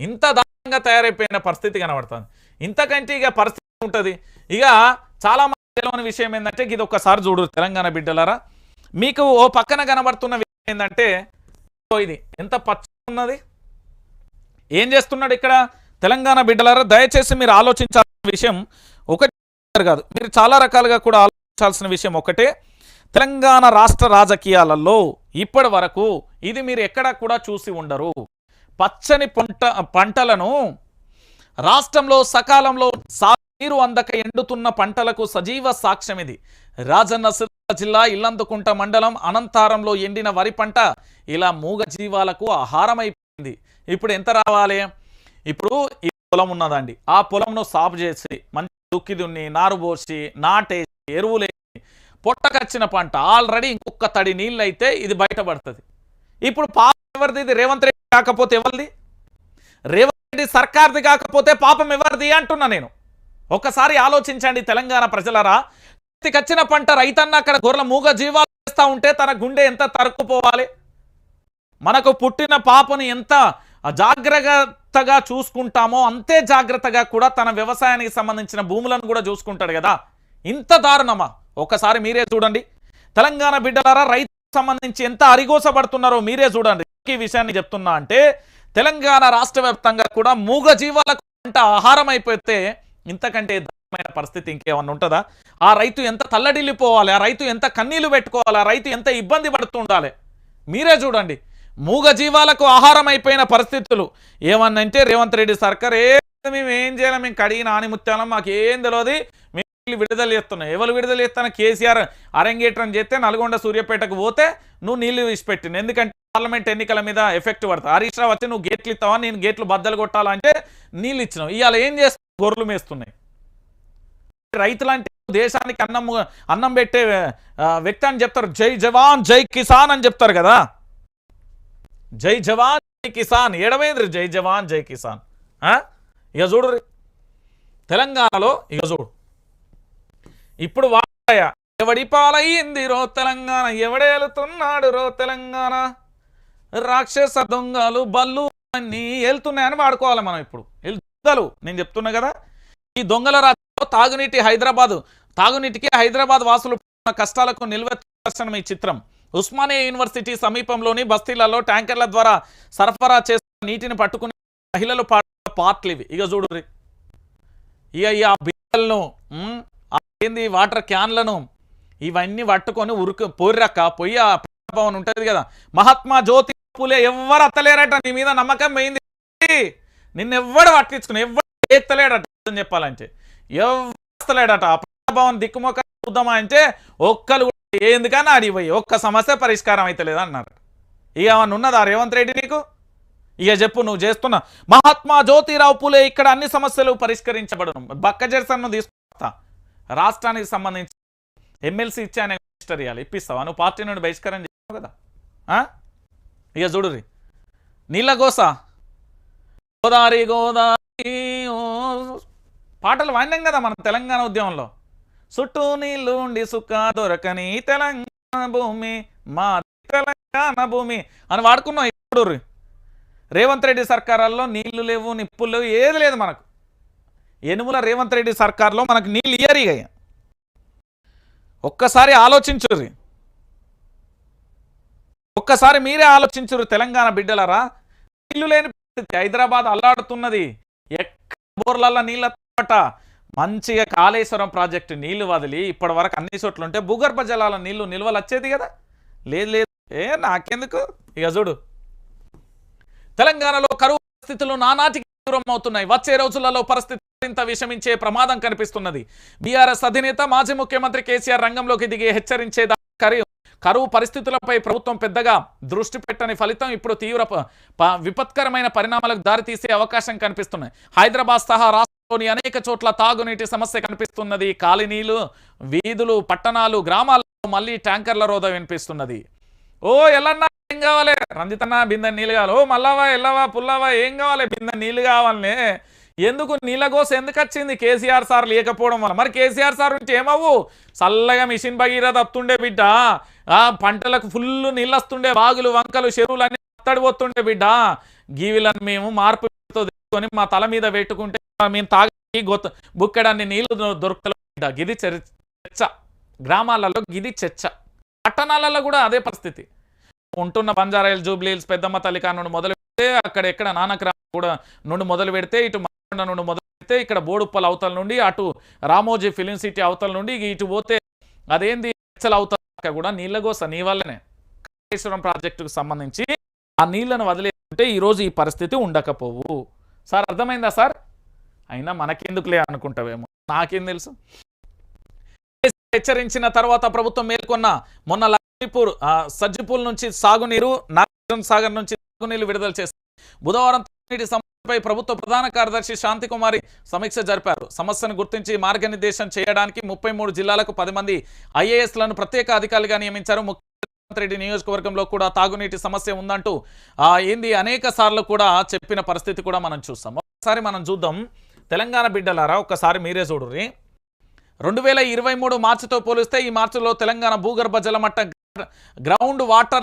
ఇంత దారుణంగా తయారైపోయిన పరిస్థితి కనబడుతుంది. ఇంతకంటే ఇక పరిస్థితి ఉంటుంది ఇక చాలా మంది తెలియని విషయం ఏంటంటే ఇది ఒక్కసారి చూడు తెలంగాణ బిడ్డలారా. మీకు ఓ పక్కన కనబడుతున్న విషయం ఏంటంటే ఇది ఎంత పచ్చ ఉన్నది ఏం చేస్తున్నాడు ఇక్కడ తెలంగాణ బిడ్డలారా? దయచేసి మీరు ఆలోచించాల్సిన విషయం ఒకటి కాదు. మీరు చాలా రకాలుగా కూడా ఆలోచించాల్సిన విషయం ఒకటే. తెలంగాణ రాష్ట్ర రాజకీయాలలో ఇప్పటి వరకు ఇది మీరు ఎక్కడ కూడా చూసి ఉండరు. పచ్చని పంట పంటలను రాష్ట్రంలో సకాలంలో నీరు అందక ఎండుతున్న పంటలకు సజీవ సాక్ష్యం ఇది. రాజన్న సిరిసిల్ల జిల్లా ఇల్లందుకుంట మండలం అనంతారంలో ఎండిన వరి పంట ఇలా మూగ జీవాలకు ఆహారమైపోయింది. ఇప్పుడు ఎంత రావాలి? ఇప్పుడు ఈ పొలం ఉన్నదండి. ఆ పొలంను సాగు చేసి మంచి దుక్కి దున్ని నారు పోసి నాటేసి ఎరువులేసి పొట్టకచ్చిన పంట. ఆల్రెడీ ఇంకొక తడి నీళ్ళు అయితే ఇది బయటపడుతుంది. ఇప్పుడు పాపం ఎవరిది? రేవంత్ రెడ్డి కాకపోతే ఎవరిది? రేవంత్ రెడ్డి సర్కార్ది కాకపోతే పాపం ఎవరిది అంటున్నా నేను. ఒక్కసారి ఆలోచించండి తెలంగాణ ప్రజలరా. కచ్చిన పంట రైతన్న అక్కడ గొర్రెల మూగ జీవాలు చేస్తా ఉంటే తన గుండె ఎంత తరుక్కుపోవాలి? మనకు పుట్టిన పాపని ఎంత జాగ్రత్తగా చూసుకుంటామో అంతే జాగ్రత్తగా కూడా తన వ్యవసాయానికి సంబంధించిన భూములను కూడా చూసుకుంటాడు కదా. ఇంత దారుణమా? ఒకసారి మీరే చూడండి. తెలంగాణ బిడ్డలారా రైతు సంబంధించి ఎంత అరిగోసపడుతున్నారో మీరే చూడండి. ఈ విషయాన్ని చెప్తున్నా అంటే తెలంగాణ రాష్ట్ర వ్యాప్తంగా కూడా మూగ జీవాలకు పంట ఆహారం అయిపోతే ఇంతకంటే దారుణమైన పరిస్థితి ఇంకేమన్నా ఉంటుందా? ఆ రైతు ఎంత తల్లడిల్లిపోవాలి ఆ రైతు ఎంత కన్నీళ్ళు పెట్టుకోవాలి ఆ రైతు ఎంత ఇబ్బంది పడుతుండాలి మీరే చూడండి. మూగ జీవాలకు ఆహారం అయిపోయిన పరిస్థితులు ఏమన్నంటే రేవంత్ రెడ్డి సర్కార్ ఏ మేము ఏం చేయాలి మేము కడిగిన ఆనిముత్యాలం మాకు ఏం తెలియదు మేము విడుదల చేస్తున్నాం ఎవరు విడుదల చేస్తాను కేసీఆర్ అరంగేట్రం చేస్తే నల్గొండ సూర్యాపేటకు పోతే నువ్వు నీళ్ళు విడిచిపెట్టింది ఎందుకంటే పార్లమెంట్ ఎన్నికల మీద ఎఫెక్ట్ పడతా హరీష్ రావు వచ్చి నువ్వు గేట్లు ఇస్తావా? నేను గేట్లు బద్దలు కొట్టాలంటే నీళ్ళు ఇచ్చినావు. ఇవాళ ఏం చేస్తావు గొర్రెలు మేస్తున్నాయి. రైతులంటే దేశానికి అన్నం అన్నం పెట్టే వ్యక్తి అని చెప్తారు. జై జవాన్ జై కిసాన్ అని చెప్తారు కదా. జై జవాన్ జై కిసాన్. ఏడమైంది జై జవాన్ జై కిసాన్. ఆ? ఇక చూడు తెలంగాణలో ఇక చూడు. ఇప్పుడు వాడయ ఎవడి పాలయ్యింది రో తెలంగాణ? ఎవడేలుతున్నాడు రో తెలంగాణ? రాక్షస దొంగలు బల్లు అన్నీ వెళ్తున్నాయని వాడుకోవాలి మనం ఇప్పుడు. దొంగలు. నేను చెప్తున్నా కదా ఈ దొంగల రాజ్యంలో తాగునీటి హైదరాబాద్ తాగునీటికి హైదరాబాద్ వాసులు కష్టాలకు నిల్వెత్తనం ఈ చిత్రం. ఉస్మానియా యూనివర్సిటీ సమీపంలోని బస్తీలలో ట్యాంకర్ల ద్వారా సరఫరా చేస్తున్న నీటిని పట్టుకునే మహిళలు పాడుతున్న పాటలు ఇవి. ఇక చూడు ఇక ఈ ఆ బియ్యలను ఏంది వాటర్ క్యాన్లను. ఇవన్నీ పట్టుకొని ఉరుకు పోర్రక్క పొయ్యి ఆ భవన్ ఉంటుంది కదా. మహాత్మా జ్యోతి పూలే ఎవ్వరు అత్తలేరట నీ మీద నమ్మకం పోయింది. నిన్నెవ్వడు పట్టించుకుని ఎవడు ఎత్తలేడట అని చెప్పాలంటే. ఎవ్వలేడట ఆ దిక్కుమొక్క చూద్దామా అంటే ఒక్కరు ఎందుకని అడిగిపోయి ఒక్క సమస్య పరిష్కారం అయితే లేదన్నారు. ఇక ఏమన్నా ఉన్నదా రేవంత్ రెడ్డి నీకు? ఇక చెప్పు నువ్వు చేస్తున్నా మహాత్మా జ్యోతిరావు పూలే ఇక్కడ అన్ని సమస్యలు పరిష్కరించబడను. బక్క జెర్సన్ను తీసుకొస్తా. రాష్ట్రానికి సంబంధించి ఎమ్మెల్సీ ఇచ్చానే అనే మినిస్టర్ ఇవ్వాలి ఇప్పిస్తావా? నువ్వు పార్టీ నుండి బహిష్కరణ చేస్తావు కదా? ఆ? ఇక చూడురి నీళ్ళ గోస గోదావరి గోదావరి ఓ. పాటలు వాడినాం కదా మనం తెలంగాణ ఉద్యమంలో. చుట్టూ నీళ్ళుండి ఉండి దొరకని తెలంగాణ భూమి మా తెలంగాణ భూమి అని వాడుకున్నాం ఇప్పుడు రేవంత్ రెడ్డి సర్కారాల్లో నీళ్ళు లేవు నిప్పులు లేవు ఏది లేదు మనకు. యనుమల రేవంత్ రెడ్డి సర్కార్లో మనకు నీళ్ళు ఇయ్యరిగా ఒక్కసారి ఆలోచించుర్రి. ఒక్కసారి మీరే ఆలోచించురు తెలంగాణ బిడ్డలరా. నీళ్ళు లేని పరిస్థితి. హైదరాబాద్ అల్లాడుతున్నది. ఎక్కడ బోర్లల్లో నీళ్ళ తప్పట మంచిగా కాళేశ్వరం ప్రాజెక్టు నీళ్ళు వదిలి ఇప్పటి వరకు అన్ని చోట్ల ఉంటే భూగర్భ జలాల నీళ్ళు నిల్వలు వచ్చేది కదా. లేదు లేదు. ఏ నాకెందుకు? ఇక చూడు. తెలంగాణలో కరువు పరిస్థితులు నానాటికి దూరం అవుతున్నాయి. వచ్చే రోజులలో పరిస్థితి మరింత విషమించే ప్రమాదం కనిపిస్తున్నది. బీఆర్ఎస్ అధినేత మాజీ ముఖ్యమంత్రి కేసీఆర్ రంగంలోకి దిగి హెచ్చరించే కరువు కరువు పరిస్థితులపై ప్రభుత్వం పెద్దగా దృష్టి పెట్టని ఫలితం ఇప్పుడు తీవ్ర ప- విపత్కరమైన పరిణామాలకు దారితీసే అవకాశం కనిపిస్తున్నాయి. హైదరాబాద్ సహా రాష్ట్రంలోని అనేక చోట్ల తాగునీటి సమస్య కనిపిస్తున్నది. కాలనీలు వీధులు పట్టణాలు గ్రామాల్లో మళ్ళీ ట్యాంకర్ల రోద వినిపిస్తున్నది. ఓ ఎల్లన్నా ఏం కావాలి? రంజితన్న బిందె నీళ్ళు కావాలి. ఓ మల్లవా ఎల్లవా పుల్లవా ఏం కావాలి? బిందె నీళ్ళు కావాలనే ఎందుకు నీళ్ళ ఎందుకు వచ్చింది? కేసీఆర్ సార్ లేకపోవడం వల్ల. మరి కేసీఆర్ సార్ ఉంటే ఏమవ్వు? చల్లగా మిషన్ భగీరథ వస్తుండే బిడ్డ. ఆ పంటలకు ఫుల్ నీళ్ళు వస్తుండే బాగులు వంకలు చెరువులు అన్ని అత్తడిపోతుండే బిడ్డ. గీవిలను మేము మార్పుతో తెచ్చుకొని మా తల మీద పెట్టుకుంటే మేము తాగి గొత్త బుక్కడాన్ని నీళ్ళు దొ- బిడ్డ. గిది చెచ్చ చర్చ. గ్రామాలలో గిది చర్చ. పట్టణాలలో కూడా అదే పరిస్థితి. ఉంటున్న బంజారాయిల్ జూబ్లీల్స్ పెద్దమ్మ తల్లికా నుండి మొదలు పెడితే అక్కడ ఎక్కడ నానక్రామ్ కూడా నుండి మొదలు పెడితే ఇటు నుండి మొదలు ఇక్కడ బోడుప్పల్ అవతల నుండి అటు రామోజీ ఫిలిం సిటీ అవతల నుండి ఇటు పోతే అదేంది? చర్చల అవతల కూడా నీళ్ళగోస నీ వల్లనే. కాళేశ్వరం ప్రాజెక్టుకు సంబంధించి ఆ నీళ్ళను వదిలేస్తుంటే ఈరోజు ఈ పరిస్థితి ఉండకపోవు. సార్ అర్థమైందా సార్? అయినా మనకెందుకులే అనుకుంటావేమో. నాకేం తెలుసు? హెచ్చరించిన తర్వాత ప్రభుత్వం మేల్కొన్న మొన్న లక్ష్మీపూర్ సజ్జిపూల్ నుంచి సాగునీరు నాగార్జున సాగర్ నుంచి సాగునీరు విడుదల చేస్తారు బుధవారం పై ప్రభుత్వ ప్రధాన కార్యదర్శి శాంతికుమారి సమీక్ష జరిపారు. సమస్యను గుర్తించి మార్గనిర్దేశం చేయడానికి ముప్పై మూడు జిల్లాలకు పది మంది ఐఏఎస్లను ప్రత్యేక అధికారులుగా నియమించారు. ముఖ్యమంత్రి రెడ్డి నియోజకవర్గంలో కూడా తాగునీటి సమస్య ఉందంటూ ఏంది అనేక సార్లు కూడా చెప్పిన పరిస్థితి కూడా మనం చూస్తాం ఒకసారి మనం చూద్దాం. తెలంగాణ బిడ్డలారా ఒక్కసారి మీరే చూడుర్రి. రెండు వేల ఇరవై మూడు మార్చితో పోలిస్తే ఈ మార్చిలో తెలంగాణ భూగర్భ జలమట్ట గ్రౌండ్ వాటర్